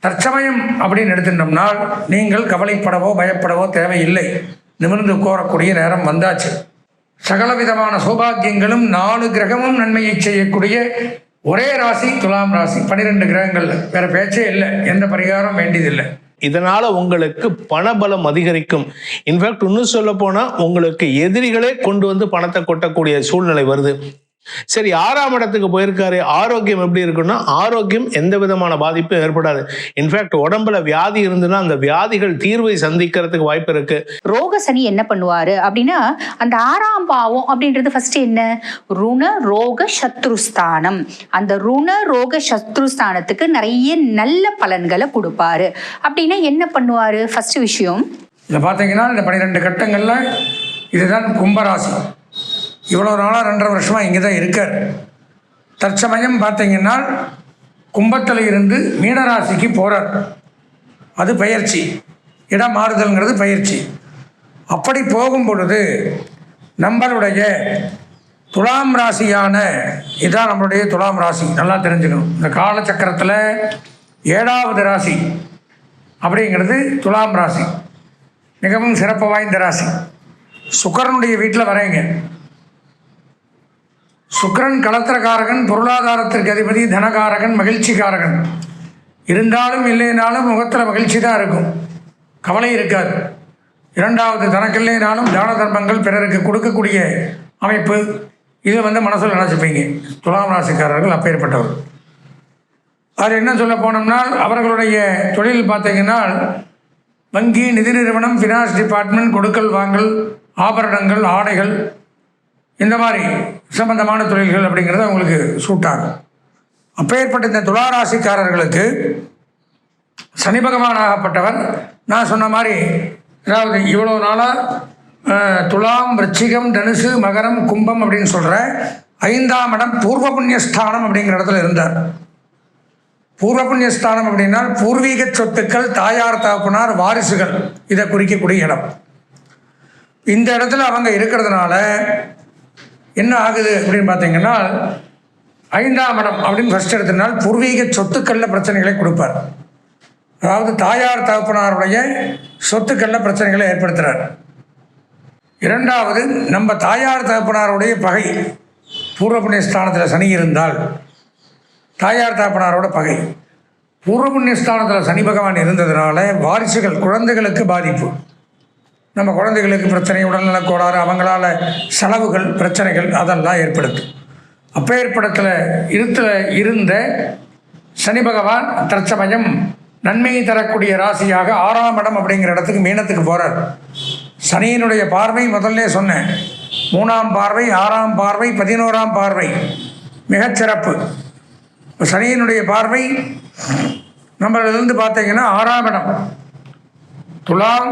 தற்சமயம் அப்படின்னு எடுத்துட்டோம்னால் நீங்கள் கவலைப்படவோ பயப்படவோ தேவையில்லை. நிமிர்ந்து கோரக்கூடிய நேரம் வந்தாச்சு. சகலவிதமான சௌபாகியங்களும் நாலு கிரகமும் நன்மையை செய்யக்கூடிய ஒரே ராசி துலாம் ராசி. பனிரெண்டு கிரகங்கள்ல. வேற பேச்சே இல்லை. எந்த பரிகாரம் வேண்டியதில்லை. இதனால உங்களுக்கு பணபலம் அதிகரிக்கும். இன்ஃபேக்ட் இன்னும் சொல்ல போனா உங்களுக்கு எதிரிகளே கொண்டு வந்து பணத்தை கொட்டக்கூடிய சூழ்நிலை வருது. சரி ஆறாம் இடத்துக்கு போயிருக்காரு. ஆரோக்கியம் எப்படி இருக்குன்னா ஆரோக்கியம் எந்த விதமான பாதிப்பும் ஏற்படாது. இன்ஃபேக்ட் உடம்புல வியாதி இருந்துன்னா அந்த வியாதிகள் தீர்வை சந்திக்கிறதுக்கு வாய்ப்பு இருக்கு. ரோக சனி என்ன பண்ணுவாரு அப்படின்னா அந்த ஆறாம் பாவம் அப்படின்றது ஃபர்ஸ்ட் என்ன? ருண ரோக சத்ருஸ்தானம். அந்த ருண ரோக சத்ருஸ்தானத்துக்கு நிறைய நல்ல பலன்களை கொடுப்பாரு. அப்படின்னா என்ன பண்ணுவாரு? ஃபர்ஸ்ட் விஷயம் இதில் பார்த்தீங்கன்னா இந்த பன்னிரெண்டு கட்டங்களில் இதுதான் கும்பராசி. இவ்வளோ நாளாக ரெண்டரை வருஷமாக இங்கே தான் இருக்கார். தற்சமயம் பார்த்தீங்கன்னா கும்பத்தில் இருந்து மீனராசிக்கு போகிறார் அது பயிற்சி. இடம் மாறுதல்ங்கிறது பயிற்சி. அப்படி போகும் பொழுது நம்மளுடைய துலாம் ராசியான இதான் நம்மளுடைய துலாம் ராசி நல்லா தெரிஞ்சுக்கணும். இந்த காலச்சக்கரத்தில் ஏழாவது ராசி அப்படிங்கிறது துலாம் ராசி. மிகவும் சிறப்பு வாய்ந்த ராசி. சுக்கரனுடைய வீட்டில் வரேங்க. சுக்கரன் களத்திரக்காரகன் பொருளாதாரத்திற்கு அதிபதி தனகாரகன் மகிழ்ச்சிக்காரகன். இருந்தாலும் இல்லைனாலும் முகத்தில் மகிழ்ச்சி தான் இருக்கும். கவலை இருக்காது. இரண்டாவது தனக்கில்லைனாலும் தான தர்மங்கள் பிறருக்கு கொடுக்கக்கூடிய அமைப்பு. இது வந்து மனசில் நினச்சிப்பீங்க. துலாம் ராசிக்காரர்கள் அப்பேற்பட்டவர். அது என்ன சொல்ல போனோம்னால் அவர்களுடைய தொழில் பார்த்தீங்கன்னா வங்கி நிதி நிறுவனம் ஃபினான்ஸ் டிபார்ட்மெண்ட் கொடுக்கல் வாங்கல் ஆபரணங்கள் ஆடைகள் இந்த மாதிரி சம்பந்தமான தொழில்கள் அப்படிங்கிறது அவங்களுக்கு சூட்டாகும் ஆகும். அப்பேற்பட்ட இந்த துளாராசிக்காரர்களுக்கு சனி பகவான் ஆகப்பட்டவர். நான் சொன்ன மாதிரி அதாவது இவ்வளோ நாளாக துலாம் விருச்சிகம் தனுசு மகரம் கும்பம் அப்படின்னு சொல்கிற ஐந்தாம் இடம் பூர்வ புண்ணியஸ்தானம் அப்படிங்கிற இடத்துல இருந்தார். பூர்வ புண்ணியஸ்தானம் அப்படின்னா பூர்வீக சொத்துக்கள் தாயார் தகப்பனார் வாரிசுகள். இதை குறிக்கக்கூடிய இடம். இந்த இடத்துல அவங்க இருக்கிறதுனால என்ன ஆகுது அப்படின்னு பார்த்தீங்கன்னா ஐந்தாம் இடம் அப்படின்னு ஃபஸ்ட் எடுத்தனால் பூர்வீக சொத்துக்களில் பிரச்சனைகளை கொடுப்பார். அதாவது தாயார் தகப்பனாருடைய சொத்துக்களில் பிரச்சனைகளை ஏற்படுத்துகிறார் இரண்டாவது நம்ம தாயார் தகப்பனாருடைய பகை. பூர்வ புண்ணிய ஸ்தானத்தில் சனி இருந்தால் தாயார் தகப்பனாரோட பகை. பூர்வ புண்ணிய ஸ்தானத்தில் சனி பகவான் இருந்ததுனால வாரிசுகள் குழந்தைகளுக்கு பாதிப்பு. நம்ம குழந்தைகளுக்கு பிரச்சனை உடல்நலக் கோளாறு அவங்களால செலவுகள் பிரச்சனைகள் அதெல்லாம் ஏற்படுத்தும் அப்பேற்படத்தில் இருத்தில் இருந்த சனி பகவான் தற்சமயம் நன்மையை தரக்கூடிய ராசியாக ஆறாம் இடம் அப்படிங்கிற இடத்துக்கு மீனத்துக்கு போகிறார் சனியினுடைய பார்வை முதல்ல சொன்னேன். மூணாம் பார்வை ஆறாம் பார்வை பதினோராம் பார்வை. மிகச்சிறப்பு சனியினுடைய பார்வை நம்மளிருந்து பார்த்தீங்கன்னா ஆறாம் இடம். துலாம்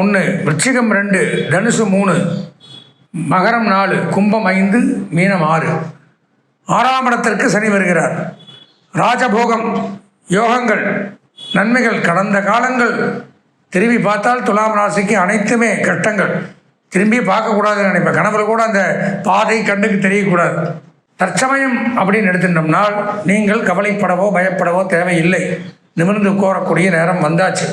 ஒன்று விருச்சிகம் ரெண்டு தனுசு மூணு மகரம் நாலு கும்பம் ஐந்து மீனம் ஆறு. ஆறாம் இடத்திற்கு சனி வருகிறார். ராஜபோகம் யோகங்கள் நன்மைகள் கடந்த காலங்கள். திரும்பி பார்த்தால் துலாம் ராசிக்கு அனைத்துமே கட்டங்கள் திரும்பி பார்க்கக்கூடாதுன்னு நினைப்பேன். கனவுல கூட அந்த பாதை கண்ணுக்கு தெரியக்கூடாது. தற்சமயம் அப்படின்னு எடுத்துட்டோம்னால் நீங்கள் கவலைப்படவோ பயப்படவோ தேவையில்லை. நிமிர்ந்து கோரக்கூடிய நேரம் வந்தாச்சு.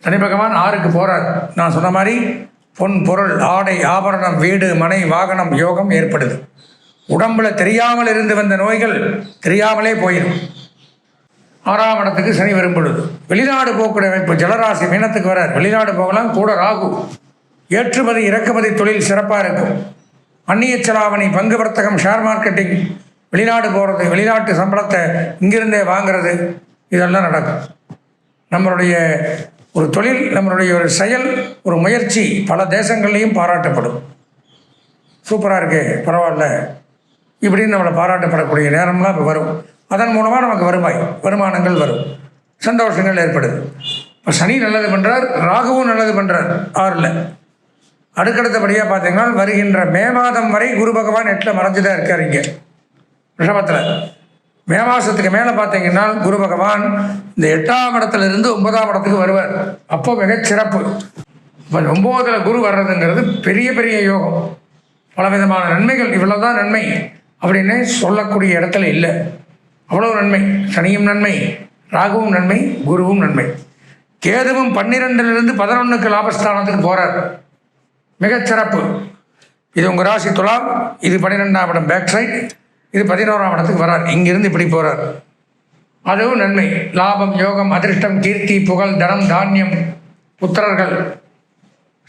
சனி பகவான் ஆறுக்கு போகிறார் நான் சொன்ன மாதிரி பொன் பொருள் ஆடை ஆபரணம் வீடு மனை வாகனம் யோகம் ஏற்படுது. உடம்புல தெரியாமல் இருந்து வந்த நோய்கள் தெரியாமலே போயிடும். ஆறாம் இடத்துக்கு சனி வரும் வெளிநாடு போகக்கூடிய அமைப்பு ஜலராசி மீனத்துக்கு வரார். வெளிநாடு போகலாம். கூட ராகு. ஏற்றுமதி இறக்குமதி தொழில் சிறப்பாக இருக்கும். அந்நிய செலாவணி பங்கு வர்த்தகம் ஷேர் மார்க்கெட்டிங் வெளிநாடு போகிறது வெளிநாட்டு சம்பளத்தை இங்கிருந்தே வாங்குறது இதெல்லாம் நடக்கும். நம்மளுடைய ஒரு தொழில் நம்மளுடைய ஒரு செயல் ஒரு முயற்சி பல தேசங்கள்லேயும் பாராட்டப்படும். சூப்பராக இருக்கு பரவாயில்ல. இப்படின்னு நம்மளை பாராட்டப்படக்கூடிய நேரம்லாம் இப்போ வரும். அதன் மூலமாக நமக்கு வருவாய் வருமானங்கள் வரும். சந்தோஷங்கள் ஏற்படுது. இப்போ சனி நல்லது பண்ணுறார் ராகுவும் நல்லது பண்ணுறார் ஆறில். அடுக்கடுத்தபடியாக பார்த்தீங்கன்னா வருகின்ற மே மாதம் வரை குரு பகவான் எட்டில் மறைஞ்சு தான் இருக்கார் இங்கே. ரிஷபத்தில். மே மாதத்துக்கு மேலே பார்த்தீங்கன்னா குரு பகவான் இந்த எட்டாம் இடத்துலேருந்து ஒன்பதாம் இடத்துக்கு வருவார். அப்போ மிகச்சிறப்பு இப்போ ஒம்போதில் குரு வர்றதுங்கிறது பெரிய பெரிய யோகம். பல விதமான நன்மைகள். இவ்வளோ தான் நன்மை. அப்படின்னு சொல்லக்கூடிய இடத்துல இல்லை. அவ்வளோ நன்மை. சனியும் நன்மை. ராகுவும் நன்மை. குருவும் நன்மை. கேதுவும் பன்னிரெண்டிலிருந்து பதினொன்றுக்கு லாபஸ்தானத்துக்கு போகிறார் மிகச்சிறப்பு இது உங்கள் ராசி துலாம். இது பன்னிரெண்டாம் இடம். பேக் சைட் இது பதினோராம் இடத்துக்கு வரார். இங்கிருந்து இப்படி போகிறார் அதுவும் நன்மை. லாபம் யோகம் அதிர்ஷ்டம் கீர்த்தி புகழ் தனம் தானியம் புத்திரர்கள்.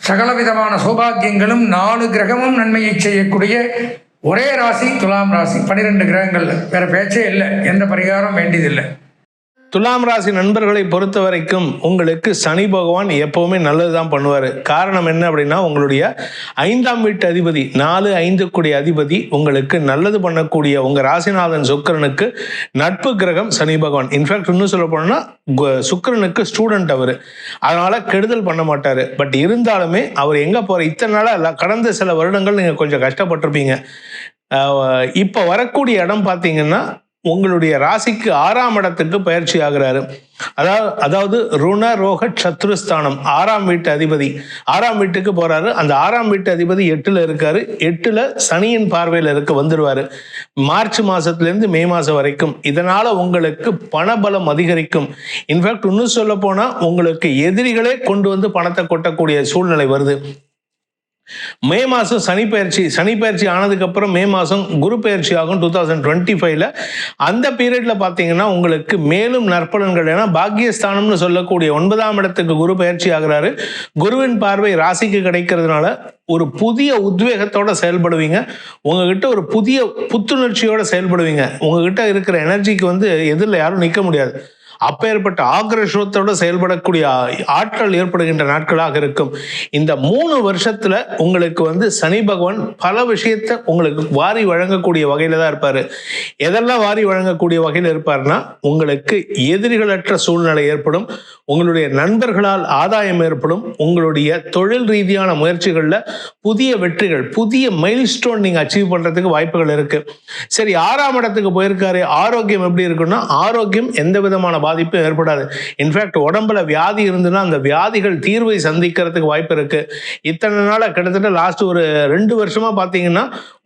சகலவிதமான சௌபாகியங்களும் நாலு கிரகமும் நன்மையை செய்யக்கூடிய ஒரே ராசி துலாம் ராசி. பன்னிரெண்டு கிரகங்கள் வேறு பேச்சே இல்லை. எந்த பரிகாரம் வேண்டியதில்லை. துலாம் ராசி நண்பர்களை பொறுத்த வரைக்கும் உங்களுக்கு சனி பகவான் எப்பவுமே நல்லது தான் பண்ணுவார். காரணம் என்ன அப்படின்னா உங்களுடைய ஐந்தாம் வீட்டு அதிபதி நாலு ஐந்து கூடிய அதிபதி உங்களுக்கு நல்லது பண்ணக்கூடிய உங்கள் ராசிநாதன் சுக்கிரனுக்கு நட்பு கிரகம் சனி பகவான். இன்ஃபேக்ட் இன்னும் சொல்ல போனோம்னா கு- சுக்கிரனுக்கு ஸ்டூடெண்ட் அவர். அதனால் கெடுதல் பண்ண மாட்டார். பட் இருந்தாலுமே அவர் எங்கே போகிற இத்தனை நாளாக கடந்த சில வருடங்கள் நீங்கள் கொஞ்சம் கஷ்டப்பட்டிருப்பீங்க. இப்போ வரக்கூடிய இடம் பார்த்தீங்கன்னா உங்களுடைய ராசிக்கு ஆறாம் இடத்துக்கு பயிற்சி ஆகுறாரு. அதாவது அதாவது ருண ரோக சத்ருஸ்தானம் ஆறாம் வீட்டு அதிபதி. ஆறாம் வீட்டுக்கு போறாரு. அந்த ஆறாம் வீட்டு அதிபதி எட்டுல இருக்காரு. எட்டுல சனியின் பார்வையில இருக்க வந்துருவாரு. மார்ச் மாசத்துல இருந்து மே மாசம் வரைக்கும். இதனால உங்களுக்கு பணபலம் அதிகரிக்கும். இன்ஃபேக்ட் இன்னும் சொல்ல போனா உங்களுக்கு எதிரிகளே கொண்டு வந்து பணத்தை கொட்டக்கூடிய சூழ்நிலை வருது. மே மாதம் சனி பயிற்சி சனி பயிற்சி ஆனதுக்கப்புறம் மே மாதம் குரு பயிற்சி ஆகும் டூ தௌசண்ட் டுவெண்ட்டி ஃபைவ்ல அந்த பீரியடில் பார்த்தீங்கன்னா உங்களுக்கு மேலும் நற்பலன்கள். ஏன்னா பாக்கியஸ்தானம்னு சொல்லக்கூடிய ஒன்பதாம் இடத்துக்கு குரு பயிற்சி ஆகிறாரு. குருவின் பார்வை ராசிக்கு கிடைக்கிறதுனால ஒரு புதிய உத்வேகத்தோட செயல்படுவீங்க. உங்ககிட்ட ஒரு புதிய புத்துணர்ச்சியோட செயல்படுவீங்க. உங்ககிட்ட இருக்கிற எனர்ஜிக்கு வந்து எதிரில் யாரும் நிற்க முடியாது. அப்பேற்பட்ட ஆக்ரோஷத்தோடு செயல்படக்கூடிய ஆட்கள் ஆற்றல் ஏற்படுகின்ற நாட்களாக இருக்கும். இந்த மூணு வருஷத்துல உங்களுக்கு வந்து சனி பகவான் பல விஷயத்த உங்களுக்கு வாரி வழங்கக்கூடிய வகையில தான் இருப்பாரு. எதெல்லாம் வாரி வழங்கக்கூடிய வகையில் இருப்பார்னா உங்களுக்கு எதிரிகளற்ற சூழ்நிலை ஏற்படும் உங்களுடைய நண்பர்களால் ஆதாயம் ஏற்படும் உங்களுடைய தொழில் ரீதியான முயற்சிகளில் புதிய வெற்றிகள் புதிய மைல்ஸ்டோன் நீங்கள் அச்சீவ் பண்ணுறதுக்கு வாய்ப்புகள் இருக்கு. சரி ஆறாம் இடத்துக்கு போயிருக்காரு. ஆரோக்கியம் எப்படி இருக்குன்னா ஆரோக்கியம் எந்த விதமான பாதிப்பும் ஏற்படாது. இன்ஃபேக்ட் உடம்புல வியாதி இருந்துன்னா அந்த வியாதிகள் தீர்வை சந்திக்கிறதுக்கு வாய்ப்பு இருக்கு. இத்தனை நாளாக கிட்டத்தட்ட லாஸ்ட் ஒரு ரெண்டு வருஷமா பார்த்தீங்கன்னா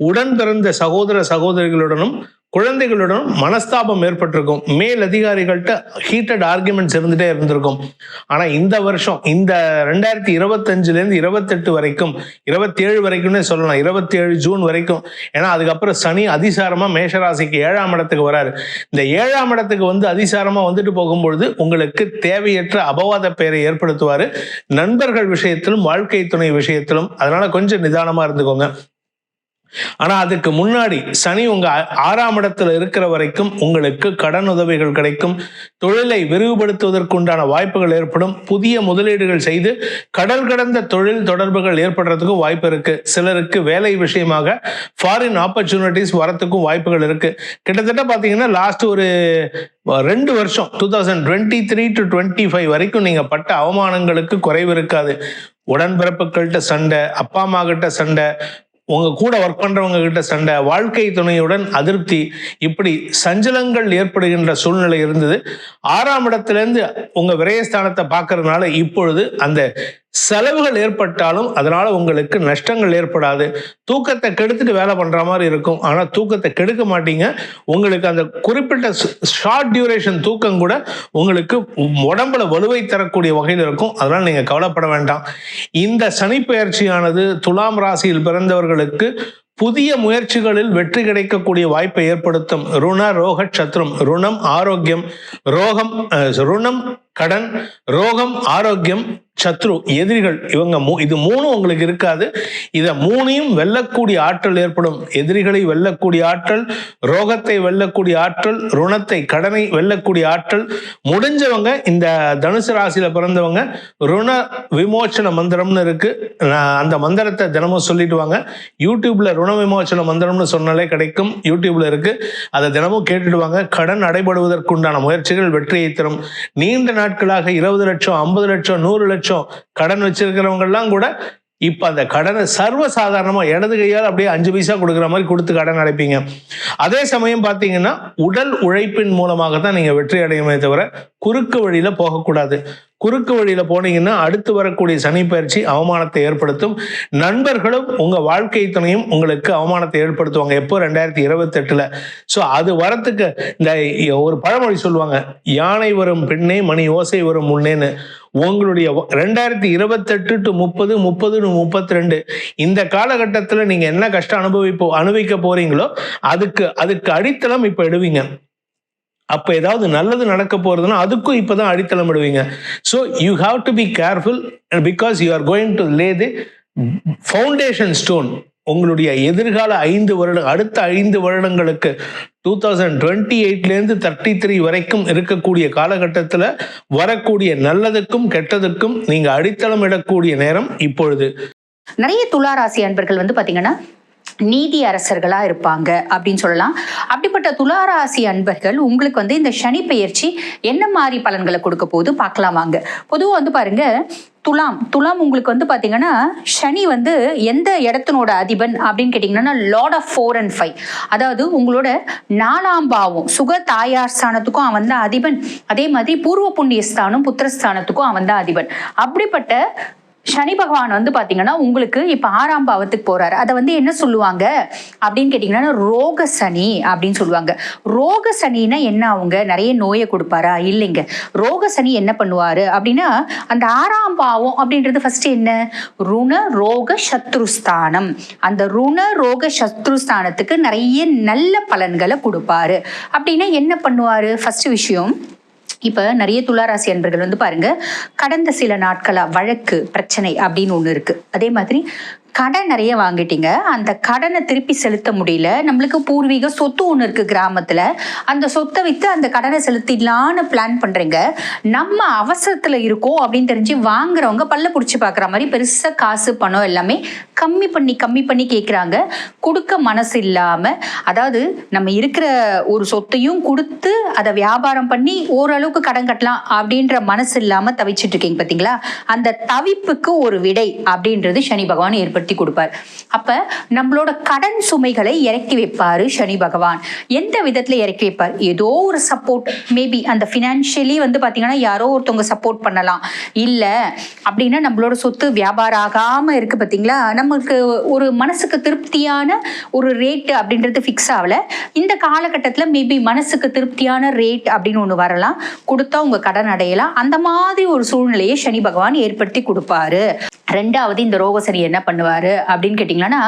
உடன் பிறந்த சகோதர சகோதரிகளுடனும் குழந்தைகளுடன் மனஸ்தாபம் ஏற்பட்டிருக்கும். மேல் அதிகாரிகள்கிட்ட ஹீட்டட் ஆர்குமெண்ட்ஸ் இருந்துட்டே இருந்திருக்கும். ஆனா இந்த வருஷம் இந்த ரெண்டாயிரத்தி இருபத்தஞ்சுல இருந்து இருபத்தெட்டு வரைக்கும் இருபத்தேழு வரைக்கும்னே சொல்லலாம். இருபத்தி ஏழு ஜூன் வரைக்கும். ஏன்னா அதுக்கப்புறம் சனி அதிசாரமா மேஷராசிக்கு ஏழாம் இடத்துக்கு வராரு. இந்த ஏழாம் இடத்துக்கு வந்து அதிசாரமா வந்துட்டு போகும்பொழுது உங்களுக்கு தேவையற்ற அபவாத பெயரை ஏற்படுத்துவாரு. நண்பர்கள் விஷயத்திலும் வாழ்க்கை துணை விஷயத்திலும் அதனால கொஞ்சம் நிதானமா இருந்துக்கோங்க. ஆனால் அதுக்கு முன்னாடி சனி உங்கள் ஆறாம் இடத்துல இருக்கிற வரைக்கும் உங்களுக்கு கடன் உதவிகள் கிடைக்கும். தொழிலை விரிவுபடுத்துவதற்குண்டான வாய்ப்புகள் ஏற்படும். புதிய முதலீடுகள் செய்து கடல் கடந்த தொழில் தொடர்புகள் ஏற்படுறதுக்கும் வாய்ப்பு இருக்கு. சிலருக்கு வேலை விஷயமாக ஃபாரின் ஆப்பர்ச்சுனிட்டிஸ் வரத்துக்கும் வாய்ப்புகள் இருக்கு. கிட்டத்தட்ட பார்த்தீங்கன்னா லாஸ்ட் ஒரு ரெண்டு வருஷம் two thousand twenty three to twenty five வரைக்கும் நீங்கள் பட்ட அவமானங்களுக்கு குறைவு இருக்காது. உடன்பிறப்புகள்கிட்ட சண்டை அப்பா அம்மா கிட்ட சண்டை உங்க கூட ஒர்க் பண்றவங்க கிட்ட சண்டை வாழ்க்கை துணையுடன் அதிருப்தி இப்படி சஞ்சலங்கள் ஏற்படுகின்ற சூழ்நிலை இருந்தது. ஆறாம் இடத்துல இருந்து உங்க விரயஸ்தானத்தை பார்க்கறதுனால இப்பொழுது அந்த செலவுகள் ஏற்பட்டாலும் அதனால உங்களுக்கு நஷ்டங்கள் ஏற்படாது. தூக்கத்தை கெடுத்துட்டு வேலை பண்ற மாதிரி இருக்கும். ஆனா தூக்கத்தை கெடுக்க மாட்டீங்க. உங்களுக்கு அந்த குறிப்பிட்ட ஷார்ட் டியூரேஷன் தூக்கம் கூட உங்களுக்கு உடம்புல வலுவை தரக்கூடிய வகையில் இருக்கும். அதனால நீங்க கவலைப்பட வேண்டாம். இந்த சனிப்பெயர்ச்சியானது துலாம் ராசியில் பிறந்தவர்களுக்கு புதிய முயற்சிகளில் வெற்றி கிடைக்கக்கூடிய வாய்ப்பை ஏற்படுத்தும். ருண ரோக சத்ரும். ருணம் ஆரோக்கியம். ரோகம் ருணம் கடன் ரோகம் ஆரோக்கியம் சத்ரு எதிரிகள் இவங்க மூ இது மூணும் உங்களுக்கு இருக்காது. இதை மூணையும் வெல்லக்கூடிய ஆற்றல் ஏற்படும். எதிரிகளை வெல்லக்கூடிய ஆற்றல் ரோகத்தை வெல்லக்கூடிய ஆற்றல் ருணத்தை கடனை வெல்லக்கூடிய ஆற்றல். முடிஞ்சவங்க இந்த தனுசு ராசியில பிறந்தவங்க ருண விமோச்சன மந்திரம்னு இருக்கு. அந்த மந்திரத்தை தினமும் சொல்லிட்டு வாங்க. யூடியூப்ல ருண விமோச்சன மந்திரம்னு சொன்னாலே கிடைக்கும். யூடியூப்ல இருக்கு. அதை தினமும் கேட்டுடுவாங்க கடன் அடைபடுவதற்குண்டான முயற்சிகள் வெற்றியை தரும். நீண்ட நாட்களாக இருபது லட்சம் ஐம்பது லட்சம் நூறு லட்சம் கடன் வச்சிருக்கிறவங்க எல்லாம் கூட இப்ப அந்த கடனை சர்வசாதாரணமா இடது கையால் அப்படியே அஞ்சு பைசா கொடுக்குற மாதிரி கொடுத்து கடன் அடைப்பீங்க. அதே சமயம் பார்த்தீங்கன்னா உடல் உழைப்பின் மூலமாக தான் நீங்க வெற்றி அடையுமே தவிர குறுக்கு வழியில போகக்கூடாது. குறுக்கு வழியில போனீங்கன்னா அடுத்து வரக்கூடிய சனி பயிற்சி அவமானத்தை ஏற்படுத்தும். நண்பர்களும் உங்க வாழ்க்கை துணையும் உங்களுக்கு அவமானத்தை ஏற்படுத்துவாங்க. எப்போ? ரெண்டாயிரத்தி இருபத்தெட்டில். ஸோ அது வரத்துக்கு இந்த ஒரு பழமொழி சொல்லுவாங்க யானை வரும் பின்னே மணி ஓசை வரும் முன்னேன்னு. உங்களுடைய ரெண்டாயிரத்தி இருபத்தெட்டு டு முப்பது முப்பது டு முப்பத்தி ரெண்டு இந்த காலகட்டத்தில் நீங்கள் என்ன கஷ்டம் அனுபவிப்போ அனுபவிக்க போறீங்களோ அதுக்கு அதுக்கு அடித்தளம் இப்போ எடுவீங்க அப்போ ஏதாவது நல்லது நடக்க போறதுன்னா அதுக்கும் இப்போ தான் அடித்தளம் இடுவீங்க. So you have to be careful because you are going to lay the foundation stone உங்களுடைய எதிர்கால ஐந்து வருடம் அடுத்த ஐந்து வருடங்களுக்கு டூ தௌசண்ட் டுவெண்ட்டி எயிட்லேருந்து தேர்ட்டி த்ரீ வரைக்கும் இருக்கக்கூடிய காலகட்டத்தில் வரக்கூடிய நல்லதுக்கும் கெட்டதுக்கும் நீங்கள் அடித்தளம் இடக்கூடிய நேரம் இப்பொழுது. நிறைய துளாராசி அன்பர்கள் வந்து பாத்தீங்கன்னா நீதி அரசர்களா இருப்பாங்க அப்படின்னு சொல்லலாம். அப்படிப்பட்ட துளாராசி அன்பர்கள் உங்களுக்கு வந்து இந்த சனி பெயர்ச்சி என்ன மாதிரி பலன்களை கொடுக்க போகுது? பார்க்கலாம் வாங்க. பொதுவாக வந்து பாருங்க துலாம் துலாம் உங்களுக்கு வந்து பார்த்தீங்கன்னா சனி வந்து எந்த இடத்தினோட அதிபன் அப்படின்னு கேட்டிங்கன்னா lord of four and five. அதாவது உங்களோட நாலாம் பாவம் சுக தாயார் ஸ்தானத்துக்கும் அவன் தான் அதிபன். அதே மாதிரி பூர்வ புண்ணிய ஸ்தானம் புத்திரஸ்தானத்துக்கும் அவன் தான் அதிபன். அப்படிப்பட்ட சனி பகவான் வந்து பாத்தீங்கன்னா உங்களுக்கு இப்ப ஆறாம் பாவத்துக்கு போறாரு. அதை வந்து என்ன சொல்லுவாங்க? அப்படின்னு கேட்டீங்கன்னா ரோக சனி அப்படின்னு சொல்லுவாங்க. ரோக சனின்னா என்ன அவங்க? நிறைய நோயை கொடுப்பாரா? இல்லைங்க. ரோக சனி என்ன பண்ணுவாரு? அப்படின்னா அந்த ஆறாம் பாவம் அப்படின்றது ஃபர்ஸ்ட் என்ன? ருண ரோக சத்ருஸ்தானம். அந்த ருண ரோக சத்ருஸ்தானத்துக்கு நிறைய நல்ல பலன்களை கொடுப்பாரு. அப்படின்னா என்ன பண்ணுவாரு? ஃபர்ஸ்ட் விஷயம் இப்போ நிறைய துளாராசி அன்பர்கள் வந்து பாருங்க கடந்த சில நாட்களா வழக்கு பிரச்சனை அப்படின்னு ஒன்று இருக்கு. அதே மாதிரி கடன் நிறைய வாங்கிட்டீங்க. அந்த கடனை திருப்பி செலுத்த முடியல. நம்மளுக்கு பூர்வீக சொத்து ஒன்று இருக்கு கிராமத்துல. அந்த சொத்தை வித்து அந்த கடனை செலுத்திடலான்னு பிளான் பண்றீங்க. நம்ம அவசரத்துல இருக்கோம் அப்படின்னு தெரிஞ்சு வாங்குறவங்க பல்ல பிடிச்சி பார்க்குற மாதிரி பெருசா காசு பணம் எல்லாமே கம்மி பண்ணி கம்மி பண்ணி கேட்குறாங்க கொடுக்க மனசு இல்லாம அதாவது நம்ம இருக்கிற ஒரு சொத்தையும் கொடுத்து அதை வியாபாரம் பண்ணி ஓரளவுக்கு கடன் கட்டலாம் அப்படின்ற மனசு இல்லாம தவிச்சிட்டு இருக்கீங்க பாத்தீங்களா? அந்த தவிப்புக்கு ஒரு விடை அப்படின்றது சனி பகவான் ஏற்படுத்தி கொடுப்பார். அப்ப நம்மளோட கடன் சுமைகளை இறக்கி வைப்பாரு சனி பகவான். எந்த விதத்துல இறக்கி வைப்பார்? ஏதோ ஒரு சப்போர்ட் மேபி அந்த ஃபினான்ஷியலி வந்து பாத்தீங்கன்னா யாரோ ஒருத்தவங்க சப்போர்ட் பண்ணலாம். இல்ல அப்படின்னா நம்மளோட சொத்து வியாபாரம் ஆகாம இருக்கு பாத்தீங்களா? நமக்கு ஒரு மனசுக்கு திருப்தியான ஒரு ரேட்டு அப்படின்றது ஃபிக்ஸ் ஆகல. இந்த காலகட்டத்தில் மேபி மனசுக்கு திருப்தியான ரேட் அப்படின்னு ஒன்று வரலாம். கொடுத்தா உங்கள் கடன் அடையலாம். அந்த மாதிரி ஒரு சூழ்நிலையை சனி பகவான் ஏற்படுத்தி கொடுப்பாரு. ரெண்டாவது இந்த ரோகசனி என்ன பண்ணுவார் அப்படின்னு கேட்டிங்கன்னா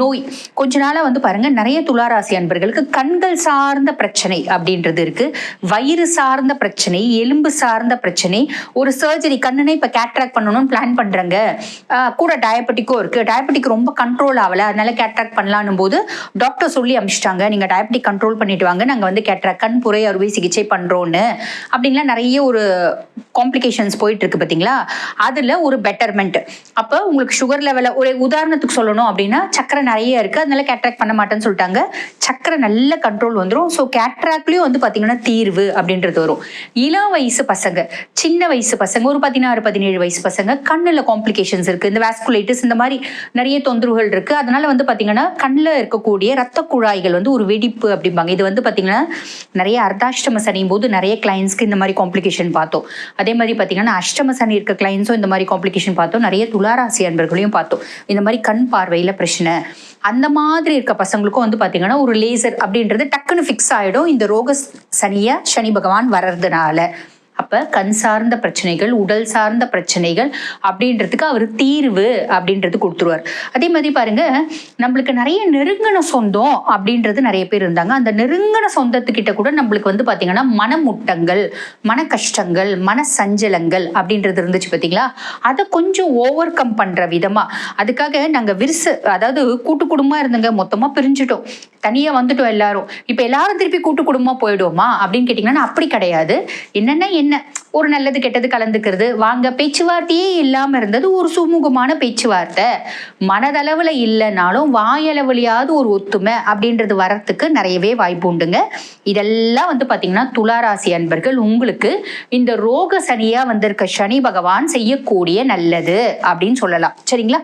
நோய். கொஞ்ச நாளாக வந்து பாருங்கள் நிறைய துளாராசி அன்பர்களுக்கு கண்கள் சார்ந்த பிரச்சனை அப்படின்றது இருக்குது வயிறு சார்ந்த பிரச்சனை எலும்பு சார்ந்த பிரச்சனை ஒரு சர்ஜரி கண்ணுனே இப்போ கேட்ராக் பண்ணணும்னு பிளான் பண்றாங்க. கூட டயபெட்டிக்கும் இருக்குது டயபெட்டிக் ரொம்ப கண்ட்ரோல் ஆகலை. அதனால கேட்ராக் பண்ணலான்னும் போது டாக்டர் சொல்லி அமிச்சிட்டாங்க. நீங்கள் டயபெட்டிக் கண்ட்ரோல் பண்ணிட்டு வாங்க. நாங்கள் வந்து கேட்ராக் கண் புரை அறுவை சிகிச்சை பண்ணுறோன்னு அப்படின்லாம் நிறைய ஒரு காம்ப்ளிகேஷன்ஸ் போயிட்டு இருக்கு பார்த்தீங்களா அதில் ஒரு பெட்டர்மெண்ட் அப்போ உங்களுக்கு சுகர் லெவலை ஒரு உதாரணத்துக்கு சொல்லணும் அப்படின்னா சக்கரை நிறைய இருக்கு அதனால கேட்ராக்ட் பண்ண மாட்டேன்னு சொல்லிட்டாங்க. சக்கரை நல்ல கண்ட்ரோல் வந்துடும் ஸோ கேட்ராக்லேயும் வந்து பார்த்தீங்கன்னா தீர்வு அப்படின்றது வரும். இளம் வயசு பசங்க சின்ன வயசு பசங்க ஒரு பதினாறு பதினேழு வயசு பசங்க கண்ணில் காம்ப்ளிகேஷன்ஸ் இருக்கு. இந்த வேஸ்குலைட்டிஸ் இந்த மாதிரி நிறைய தொந்தரவுகள் இருக்கு. அதனால வந்து பார்த்தீங்கன்னா கண்ணில் இருக்கக்கூடிய ரத்த குழாய்கள் வந்து ஒரு வெடிப்பு அப்படிம்பாங்க. இது வந்து பார்த்தீங்கன்னா நிறைய அர்த்தாஷ்டம சனியும் போது நிறைய கிளைண்ட்ஸ்க்கு இந்த மாதிரி காம்ப்ளிகேஷன் பார்த்தோம். அதே மாதிரி பார்த்தீங்கன்னா அஷ்டம சனி இருக்க கிளைண்ட்ஸும் இந்த மாதிரி காம்ப்ளிகேஷன் பார்த்தோம். நிறைய துளாராசி அன்பர்களையும் பார்த்தோம். இந்த மாதிரி கண் பார்வையில பிரச்சனை. அந்த மாதிரி இருக்க பசங்களுக்கும் வந்து பாத்தீங்கன்னா ஒரு லேசர் அப்படின்றது டக்குன்னு ஃபிக்ஸ் ஆகிடும் இந்த ரோக சனியை சனி பகவான் வர்றதுனால. அப்போ கண் சார்ந்த பிரச்சனைகள் உடல் சார்ந்த பிரச்சனைகள் அப்படின்றதுக்கு அவர் தீர்வு அப்படின்றது கொடுத்துருவார். அதே மாதிரி பாருங்க நம்மளுக்கு நிறைய நெருங்கின சொந்தம் அப்படின்றது நிறைய பேர் இருந்தாங்க. அந்த நெருங்கின சொந்தத்துக்கிட்ட கூட நம்மளுக்கு வந்து பார்த்தீங்கன்னா மனமுட்டங்கள் மன கஷ்டங்கள் மன சஞ்சலங்கள் அப்படின்றது இருந்துச்சு பார்த்தீங்களா அதை கொஞ்சம் ஓவர் கம் பண்ணுற விதமாக அதுக்காக நாங்கள் விரிசு அதாவது கூட்டு குடும்பமாக இருந்தங்க மொத்தமாக பிரிஞ்சுட்டோம். தனியாக வந்துட்டோம் எல்லாரும். இப்போ எல்லாரும் திருப்பி கூட்டு குடும்பமாக போயிடுவோமா அப்படின்னு கேட்டிங்கன்னா அப்படி கிடையாது. என்னென்ன என்ன? ஒரு நல்லது கெட்டது கலந்துக்கிறது. வாங்க பேச்சுவார்த்தையே இல்லாம இருந்தது ஒரு சுமூகமான பேச்சுவார்த்தை. மனதளவுல இல்லைனாலும் வாயளவுலையாவது ஒரு ஒத்துமை அப்படின்றது வரத்துக்கு நிறையவே வாய்ப்பு உண்டுங்க. இதெல்லாம் வந்து பாத்தீங்கன்னா துளாராசி அன்பர்கள் உங்களுக்கு இந்த ரோக சனியா வந்திருக்க சனி பகவான் செய்யக்கூடிய நல்லது அப்படின்னு சொல்லலாம். சரிங்களா?